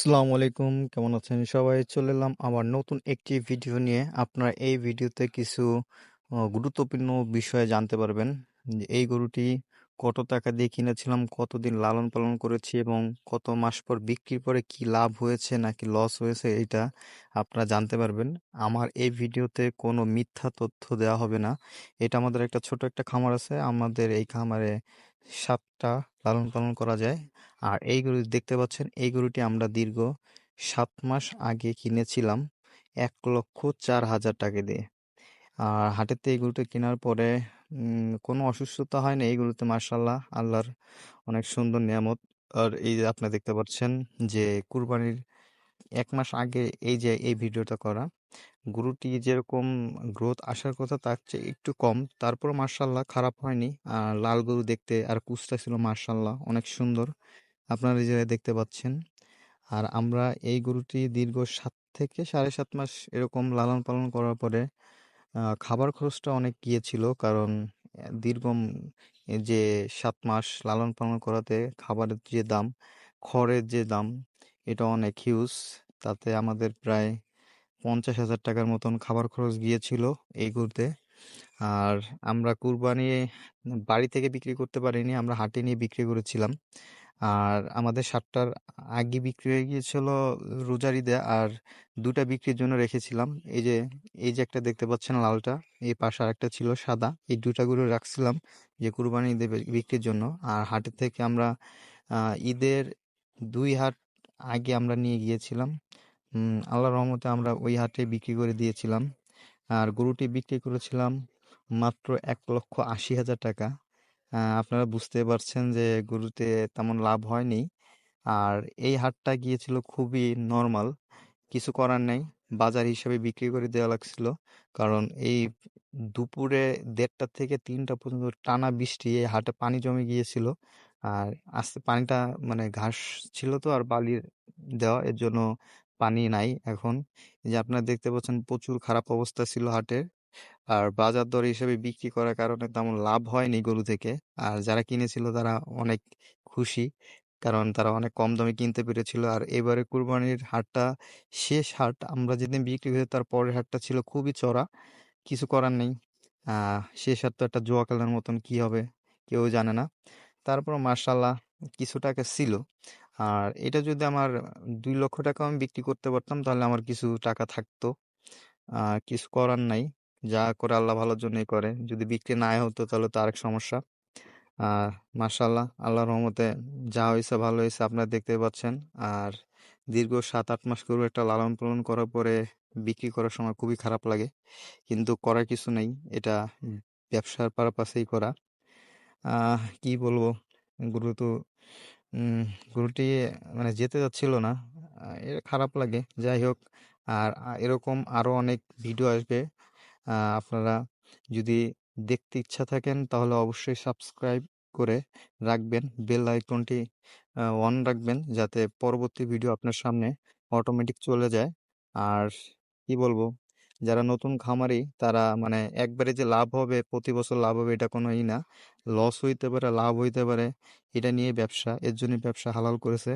আসসালামু আলাইকুম, কেমন আছেন সবাই? চলে এলাম আবার নতুন একটি ভিডিও নিয়ে। আপনারা এই ভিডিওতে কিছু গুরুত্বপূর্ণ বিষয়ে জানতে পারবেন। এই গরুটি কত টাকা দিয়ে কিনেছিলাম, কতদিন লালন পালন করেছি এবং কত মাস পর বিক্রির পরে কি লাভ হয়েছে নাকি লস হয়েছে, এটা আপনারা জানতে পারবেন। আমার এই ভিডিওতে কোনো মিথ্যা তথ্য দেওয়া হবে না। এটা আমাদের একটা ছোট একটা খামার আছে। আমাদের এই খামারে সাতটা লালন পালন করা যায়। আর এই গরু দেখতে পাচ্ছেন, এই গরুটি আমরা দীর্ঘ সাত মাস আগে কিনেছিলাম এক লক্ষ চার হাজার টাকা দিয়ে। আর হাটেতে এই গরুটা কেনার পরে কোনো অসুস্থতা হয় না এই গরুতে মার্শাল্লাহ আল্লাহর অনেক সুন্দর নিয়ামত। আর এই যে আপনি দেখতে পাচ্ছেন যে কুরবানির এক মাস আগে এই যে, এই ভিডিওটা করা গরুটি যেরকম গ্রোথ আসার কথা তার চেয়ে একটু কম। তারপর মার্শাল্লাহ খারাপ হয়নি। আর লাল গরু দেখতে আর কুচটা ছিল মার্শাল্লাহ অনেক সুন্দর। আপনারা যে দেখতে পাচ্ছেন। আর আমরা এই গরুটি দীর্ঘ সাত থেকে সাড়ে সাত মাস এরকম লালন পালন করার পরে খাবার খরচটা অনেক গিয়েছিল। কারণ দীর্ঘ যে সাত মাস লালন পালন করাতে খাবারের যে দাম, খড়ের যে দাম, এটা অনেক হিউজ তাতে আমাদের প্রায় পঞ্চাশ হাজার টাকার মতন খাবার খরচ গিয়েছিল এই ঘুরতে। আর আমরা কুরবানি বাড়ি থেকে বিক্রি করতে পারিনি, আমরা হাটে নিয়ে বিক্রি করেছিলাম। আর আমাদের সাতটার আগে বিক্রি হয়ে গিয়েছিল রোজার ঈদে, আর দুটা বিক্রির জন্য রেখেছিলাম। এই যে এই যে একটা দেখতে পাচ্ছেন লালটা, এই পাশে আরেকটা ছিল সাদা, এই দুটা গরু রাখছিলাম যে কুরবানি ঈদে বিক্রির জন্য। আর হাটের থেকে আমরা ঈদের দুই হাট আগে আমরা নিয়ে গিয়েছিলাম। আল্লাহর রহমতে আমরা ওই হাটে বিক্রি করে দিয়েছিলাম। আর গরুটি বিক্রি করেছিলাম মাত্র এক লক্ষ আশি হাজার টাকা। আপনারা বুঝতে পারছেন যে গরুতে তেমন লাভ হয়নি। আর এই হাটটা গিয়েছিল খুবই নর্মাল, কিছু করার নেই, বাজার হিসেবে বিক্রি করে দেওয়া লাগছিল। কারণ এই দুপুরে দেড়টা থেকে তিনটা পর্যন্ত টানা বৃষ্টি, এই হাটে পানি জমে গিয়েছিল। আর আস্তে, পানিটা মানে ঘাস ছিল তো আর বালির দেওয়া, এর জন্য পানি নাই এখন। যে আপনারা দেখতে পাচ্ছেন প্রচুর খারাপ অবস্থা ছিল হাটের। আর বাজার দর হিসেবে বিক্রি করার কারণে তেমন লাভ হয়নি গরু থেকে। আর যারা কিনেছিল তারা অনেক খুশি, কারণ তারা অনেক কম দামে কিনতে পেরেছিল। আর এবারে কুরবানির হাটটা শেষ হাট, আমরা যেদিন বিক্রি করেছি তার পরের হাটটা ছিল খুবই চড়া, কিছু করার নেই। শেষ হাট তো একটা জুয়া খেলার মতন কি হবে, কেউ জানে না। তারপর মার্শাল্লাহ কিছু টাকা ছিল। আর এটা যদি আমার দুই লক্ষ টাকা আমি বিক্রি করতে পারতাম, তাহলে আমার কিছু টাকা থাকতো। কিছু করার নাই। যা করে আল্লাহ ভালোর জন্যই করে। যদি বিক্রি না হতো, তাহলে তো আরেক সমস্যা। আর মাশাল্লাহ আল্লাহ রহমতে যা হয়েছে ভালো হয়েছে আপনারা দেখতে পাচ্ছেন। আর দীর্ঘ সাত আট মাস করে একটা লালন পালন করার পরে বিক্রি করার সময় খুবই খারাপ লাগে। কিন্তু করার কিছু নেই। এটা ব্যবসার পারপাসেই করা। কি বলব? গরু তো উম, গরুটি মানে যেতে যাচ্ছিল না। এটা খারাপ লাগে। যাই হোক আর এরকম আরও অনেক ভিডিও আসবে। আপনারা যদি দেখতে ইচ্ছা থাকেন তাহলে অবশ্যই সাবস্ক্রাইব করে রাখবেন। বেল আইকনটি অন রাখবেন যাতে পরবর্তী ভিডিও আপনার সামনে অটোমেটিক চলে যায়। আর কি বলব? যারা নতুন খামারি, তারা মানে একবারে যে লাভ হবে, প্রতি বছর লাভ হবে, এটা কোনো ই না। লস হইতে পারে, লাভ হইতে পারে, এটা নিয়ে ব্যবসা, এর জন্য ব্যবসা হালাল করেছে।